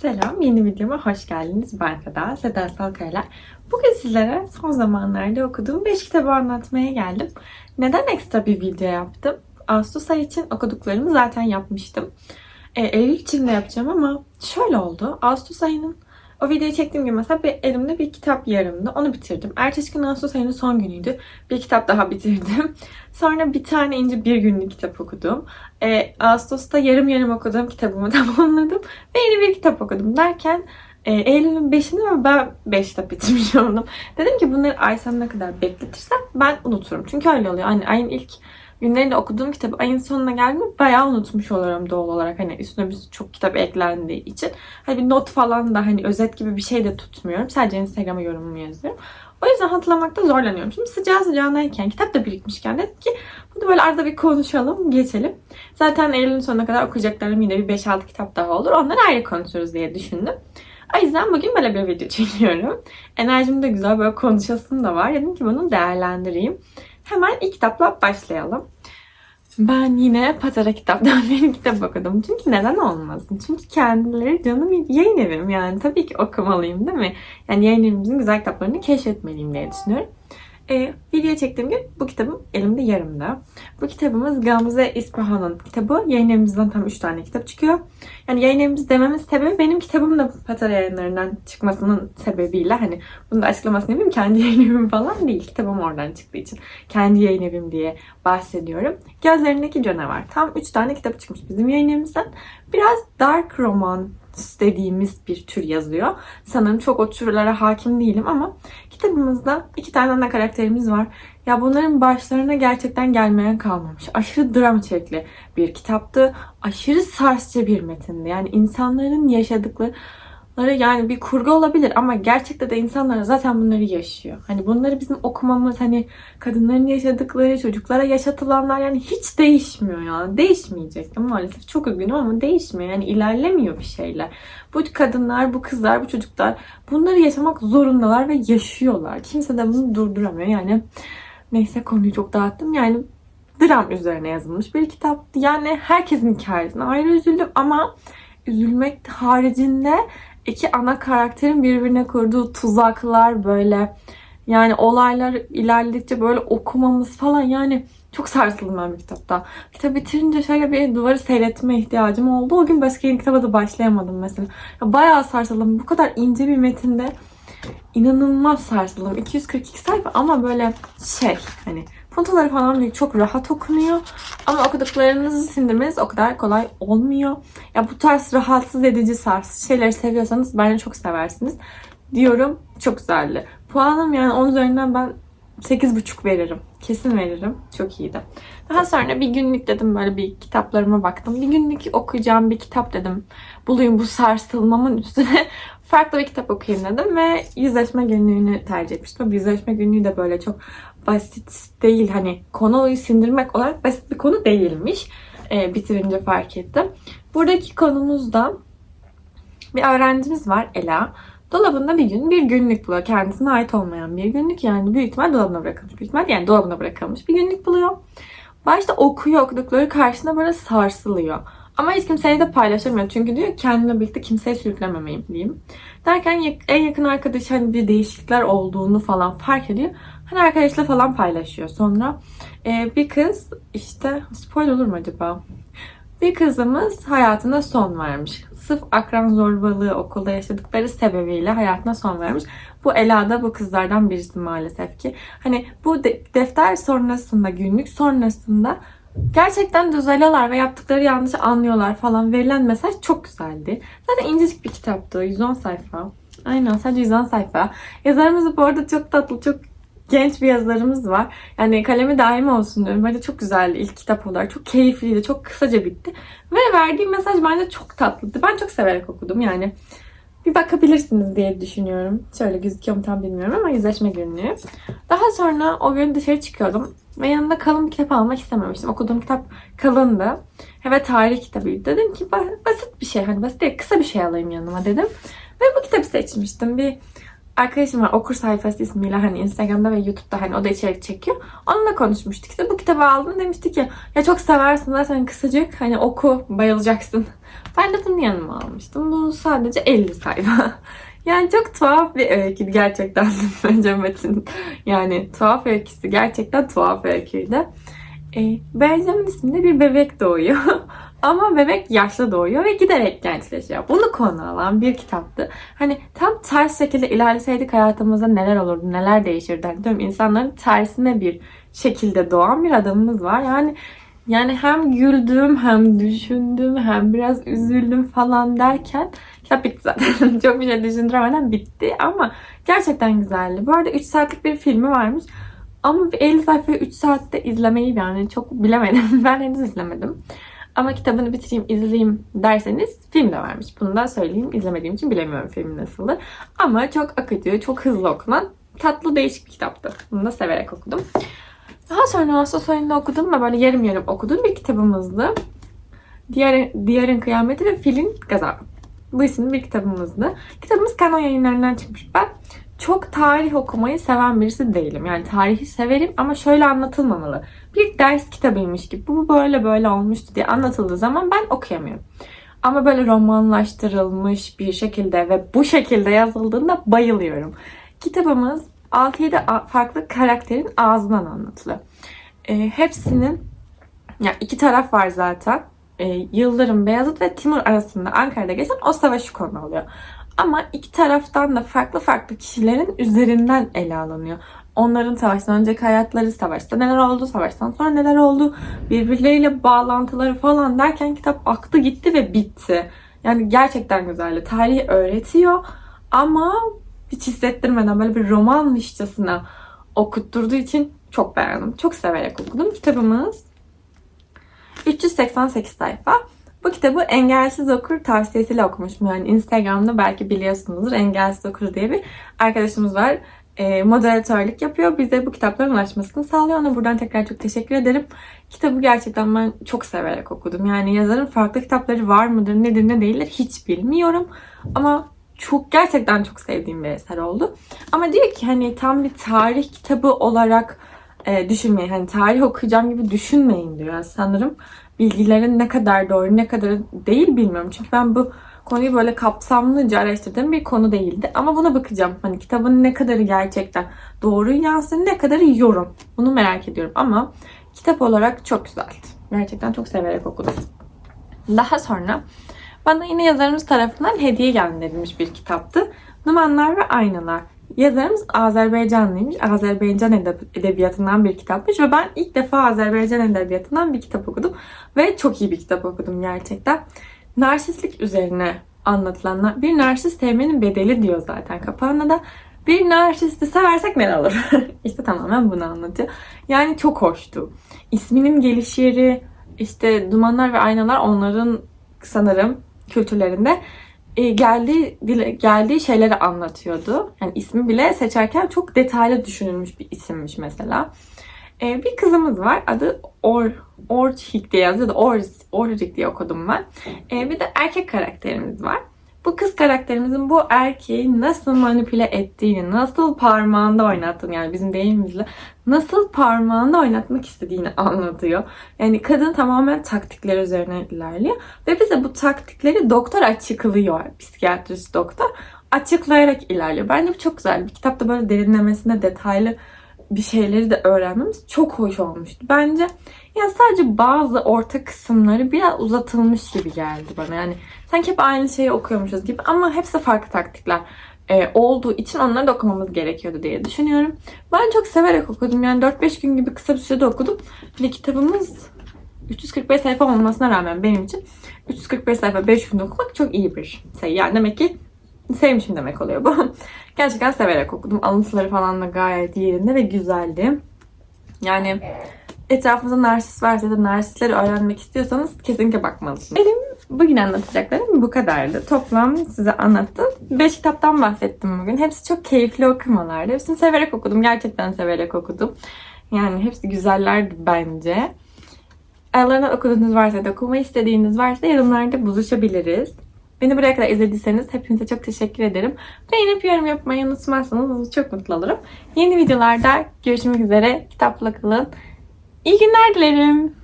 Selam, yeni videoma hoş geldiniz. Ben Seda, Seda Salkaylar. Bugün sizlere son zamanlarda okuduğum 5 kitabı anlatmaya geldim. Neden ekstra bir video yaptım? Ağustos ayı için okuduklarımı zaten yapmıştım. E, Eylül için de yapacağım ama şöyle oldu. Ağustos ayının o videoyu çektiğim gün mesela bir, elimde bir kitap yarımdı. Onu bitirdim. Ertesi gün Ağustos ayının son günüydü. Bir kitap daha bitirdim. Sonra bir tane ince bir günlük kitap okudum. E, Ağustos'ta yarım yarım okuduğum kitabımı tamamladım. Ve yeni bir kitap okudum derken e, Eylül'ün 5'inde ve ben 5 kitap bitirmiş oldum. Dedim ki bunları ay sonuna kadar bekletirsem ben unuturum. Çünkü öyle oluyor. Hani ayın ilk günlerinde okuduğum kitabı ayın sonuna geldiğinde bayağı unutmuş olurum doğal olarak. Hani üstüne bir çok kitap eklendiği için. Hani bir not falan da hani özet gibi bir şey de tutmuyorum. Sadece Instagram'a yorumumu yazıyorum. O yüzden hatırlamakta zorlanıyorum. Şimdi sıcağı sıcağınayken, kitap da birikmişken dedik ki bunu böyle arada bir konuşalım, geçelim. Zaten Eylül'ün sonuna kadar okuyacaklarım yine bir 5-6 kitap daha olur. Onları ayrı konuşuruz diye düşündüm. O yüzden bugün böyle bir video çekiyorum. Enerjim de güzel, böyle konuşasım da var. Dedim ki bunu değerlendireyim. Hemen ilk kitapla başlayalım. Ben yine Patara kitaptan bir kitap okudum. Çünkü neden olmasın? Çünkü kendileri canım yayın evim yani. Tabii ki okumalıyım değil mi? Yani yayın evimizin güzel kitaplarını keşfetmeliyim diye düşünüyorum. E, video çektiğim gün bu kitabım elimde yarımda. Bu kitabımız Gamze İspahan'ın kitabı. Yayın evimizden tam 3 tane kitap çıkıyor. Yani yayın evimiz dememin sebebi benim kitabım da Patara yayınlarından çıkmasının sebebiyle hani bunu da açıklamasını yapayım. Kendi yayın evim falan değil. Kitabım oradan çıktığı için. Kendi yayın evim diye bahsediyorum. Gözlerindeki canavar. Tam 3 tane kitap çıkmış bizim yayın evimizden. Biraz dark roman dediğimiz bir tür yazıyor. Sanırım çok o türlere hakim değilim ama kitabımızda iki tane ana karakterimiz var. Ya bunların başlarına gerçekten gelmeyen kalmamış. Aşırı dram içerikli bir kitaptı. Aşırı sarsıcı bir metindi. Yani insanların yaşadıkları yani bir kurgu olabilir ama gerçekte de insanlar zaten bunları yaşıyor. Hani bunları bizim okumamız hani kadınların yaşadıkları, çocuklara yaşatılanlar yani hiç değişmiyor yani. Değişmeyecek. Maalesef çok üzgünüm ama değişmiyor. Yani ilerlemiyor bir şeyler. Bu kadınlar, bu kızlar, bu çocuklar bunları yaşamak zorundalar ve yaşıyorlar. Kimse de bunu durduramıyor. Yani neyse konuyu çok dağıttım. Yani dram üzerine yazılmış bir kitap. Yani herkesin hikayesine ayrı üzüldüm ama üzülmek haricinde iki ana karakterin birbirine kurduğu tuzaklar böyle yani olaylar ilerledikçe böyle okumamız falan yani çok sarsıldım ben bir kitapta. Kitap bitirince şöyle bir duvarı seyretme ihtiyacım oldu. O gün başka yeni kitaba da başlayamadım mesela. Ya bayağı sarsıldım. Bu kadar ince bir metinde inanılmaz sarsıldım. 242 sayfa ama böyle şey hani Puntoları falan. Çok rahat okunuyor. Ama okuduklarınızı sindirmeniz o kadar kolay olmuyor. Ya bu tarz rahatsız edici sars şeyleri seviyorsanız bence çok seversiniz. Diyorum. Çok güzeldi. Puanım yani 10 üzerinden ben 8,5 veririm. Kesin veririm. Çok iyiydi. Daha sonra bir günlük dedim böyle bir kitaplarıma baktım. Bir günlük okuyacağım bir kitap dedim. Bulayım bu sarsılmamın üstüne farklı bir kitap okuyayım dedim ve yüzleşme günlüğünü tercih etmiştim. Yüzleşme günlüğü de böyle çok basit değil. Hani konuyu sindirmek olarak basit bir konu değilmiş. E, bitirince fark ettim. Buradaki konumuz da bir öğrencimiz var Ela. Dolabında bir gün bir günlük buluyor. Kendisine ait olmayan bir günlük yani büyük ihtimal dolabına bırakılmış. Büyük ihtimal yani dolabına bırakılmış bir günlük buluyor. Başta okuyor okudukları karşısında böyle sarsılıyor. Ama hiç kimseyle de paylaşamıyor. Çünkü diyor kendimle birlikte kimseye sürüklememeyim diyeyim. Derken en yakın arkadaş hani bir değişiklikler olduğunu falan fark ediyor. Hani arkadaşla falan paylaşıyor. Sonra e, bir kız işte spoiler olur mu acaba? Bir kızımız hayatına son vermiş. Sırf akran zorbalığı okulda yaşadıkları sebebiyle hayatına son vermiş. Bu Ela da bu kızlardan birisi maalesef ki. Hani bu de- defter sonrasında, günlük sonrasında gerçekten düzeliyorlar ve yaptıkları yanlışı anlıyorlar falan. Verilen mesaj çok güzeldi. Zaten incecik bir kitaptı. 110 sayfa. Aynen sadece 110 sayfa. Yazarımız bu arada çok tatlı, çok genç bir yazarımız var. Yani kalemi daim olsun diyorum. Bence çok güzeldi ilk kitap olarak. Çok keyifliydi. Çok kısaca bitti. Ve verdiği mesaj bence çok tatlıydı. Ben çok severek okudum yani. Bir bakabilirsiniz diye düşünüyorum. Şöyle gözüküyor mu tam bilmiyorum ama yüzleşme günlüğü. Daha sonra o gün dışarı çıkıyordum. Ve yanında kalın bir kitap almak istememiştim. Okuduğum kitap kalındı. Ve tarih kitabıydı. Dedim ki basit bir şey. Hani basit değil kısa bir şey alayım yanıma dedim. Ve bu kitabı seçmiştim. Bir arkadaşım var okur sayfası ismiyle hani Instagram'da ve YouTube'da hani o da içerik çekiyor. Onunla konuşmuştuk işte bu kitabı aldım demiştik ki ya çok seversin zaten kısacık hani oku bayılacaksın. Ben de bunu yanıma almıştım. Bu sadece 50 sayfa. Yani çok tuhaf bir öyküydü gerçekten bence Metin. Yani tuhaf öyküsü gerçekten tuhaf öyküydü. E, Benjamin isminde bir bebek doğuyor. Ama bebek yaşlı doğuyor ve giderek gençleşiyor. Bunu konu alan bir kitaptı. Hani tam ters şekilde ilerleseydik hayatımızda neler olurdu, neler değişirdi. Hani diyorum insanların tersine bir şekilde doğan bir adamımız var. Yani yani hem güldüm hem düşündüm hem biraz üzüldüm falan derken kitap bitti zaten. Çok bir şey düşündüremeden bitti ama gerçekten güzeldi. Bu arada 3 saatlik bir filmi varmış. Ama bir 50 sayfayı 3 saatte izlemeyi yani çok bilemedim. Ben henüz izlemedim. Ama kitabını bitireyim, izleyeyim derseniz film de varmış. Bunu da söyleyeyim. İzlemediğim için bilemiyorum film nasıldır. Ama çok akıcı, çok hızlı okunan tatlı değişik bir kitaptı. Bunu da severek okudum. Daha sonra Ağustos ayında okudum ve böyle yarım yarım okuduğum bir kitabımızdı. Diğer, Diğer'in Kıyameti ve Filin Gazabı. Bu isimli bir kitabımızdı. Kitabımız Canon yayınlarından çıkmış. Ben çok tarih okumayı seven birisi değilim. Yani tarihi severim ama şöyle anlatılmamalı. Bir ders kitabıymış gibi bu böyle böyle olmuştu diye anlatıldığı zaman ben okuyamıyorum. Ama böyle romanlaştırılmış bir şekilde ve bu şekilde yazıldığında bayılıyorum. Kitabımız 6-7 farklı karakterin ağzından anlatılıyor. E, hepsinin ya iki taraf var zaten. E, Yıldırım Beyazıt ve Timur arasında Ankara'da geçen o savaşı konu oluyor. Ama iki taraftan da farklı farklı kişilerin üzerinden ele alınıyor. Onların savaştan önceki hayatları, savaşta neler oldu, savaştan sonra neler oldu, birbirleriyle bağlantıları falan derken kitap aktı gitti ve bitti. Yani gerçekten güzeldi. Tarihi öğretiyor ama hiç hissettirmeden böyle bir romanmışçasına okutturduğu için çok beğendim. Çok severek okudum. Kitabımız 388 sayfa. Bu kitabı engelsiz okur tavsiyesiyle okumuşum. Yani Instagram'da belki biliyorsunuzdur engelsiz okur diye bir arkadaşımız var. E, moderatörlük yapıyor. Bize bu kitapların ulaşmasını sağlıyor. Ona buradan tekrar çok teşekkür ederim. Kitabı gerçekten ben çok severek okudum. Yani yazarın farklı kitapları var mıdır, nedir, ne değildir hiç bilmiyorum. Ama çok gerçekten çok sevdiğim bir eser oldu. Ama diyor ki hani tam bir tarih kitabı olarak e, düşünmeyin. Hani tarih okuyacağım gibi düşünmeyin diyor sanırım. Bilgilerin ne kadar doğru ne kadar değil bilmiyorum. Çünkü ben bu konuyu böyle kapsamlıca araştırdığım bir konu değildi. Ama buna bakacağım. Hani kitabın ne kadarı gerçekten doğru yansın ne kadarı yorum. Bunu merak ediyorum. Ama kitap olarak çok güzeldi. Gerçekten çok severek okudum. Daha sonra bana yine yazarımız tarafından hediye gönderilmiş bir kitaptı. Numanlar ve Aynalar. Yazarımız Azerbaycanlıymış. Azerbaycan edebiyatından bir kitapmış ve ben ilk defa Azerbaycan edebiyatından bir kitap okudum. Ve çok iyi bir kitap okudum gerçekten. Narsistlik üzerine anlatılanlar. Bir narsist sevmenin bedeli diyor zaten kapağında da. Bir narsisti seversek ne olur? İşte tamamen bunu anlatıyor. Yani çok hoştu. İsminin geliş yeri, işte dumanlar ve aynalar onların sanırım kültürlerinde geldiği dile, geldiği şeyleri anlatıyordu. Yani ismi bile seçerken çok detaylı düşünülmüş bir isimmiş mesela. E, bir kızımız var. Adı Or Orçik diye yazıyordu. Or Orçik diye okudum ben. E, bir de erkek karakterimiz var bu kız karakterimizin bu erkeği nasıl manipüle ettiğini, nasıl parmağında oynattığını yani bizim deyimimizle nasıl parmağında oynatmak istediğini anlatıyor. Yani kadın tamamen taktikler üzerine ilerliyor. Ve bize bu taktikleri doktor açıklıyor. Psikiyatrist doktor açıklayarak ilerliyor. Bence bu çok güzel. Bir kitapta böyle derinlemesine detaylı bir şeyleri de öğrenmemiz çok hoş olmuştu. Bence ya sadece bazı orta kısımları biraz uzatılmış gibi geldi bana. Yani sanki hep aynı şeyi okuyormuşuz gibi ama hepsi farklı taktikler e, olduğu için onları da okumamız gerekiyordu diye düşünüyorum. Ben çok severek okudum. Yani 4-5 gün gibi kısa bir sürede okudum. Ve kitabımız 345 sayfa olmasına rağmen benim için 345 sayfa 5 günde okumak çok iyi bir şey. Yani demek ki sevmişim demek oluyor bu. Gerçekten severek okudum. Alıntıları falan da gayet yerinde ve güzeldi. Yani etrafınızda narsist varsa da narsistleri öğrenmek istiyorsanız kesinlikle bakmalısınız. Benim bugün anlatacaklarım bu kadardı. Toplam size anlattım. 5 kitaptan bahsettim bugün. Hepsi çok keyifli okumalardı. Hepsini severek okudum. Gerçekten severek okudum. Yani hepsi güzellerdi bence. Aralarından okuduğunuz varsa da okumayı istediğiniz varsa yorumlarda buluşabiliriz. Beni buraya kadar izlediyseniz hepinize çok teşekkür ederim. Beğenip yorum yapmayı unutmazsanız çok mutlu olurum. Yeni videolarda görüşmek üzere. Kitapla kalın. İyi günler dilerim.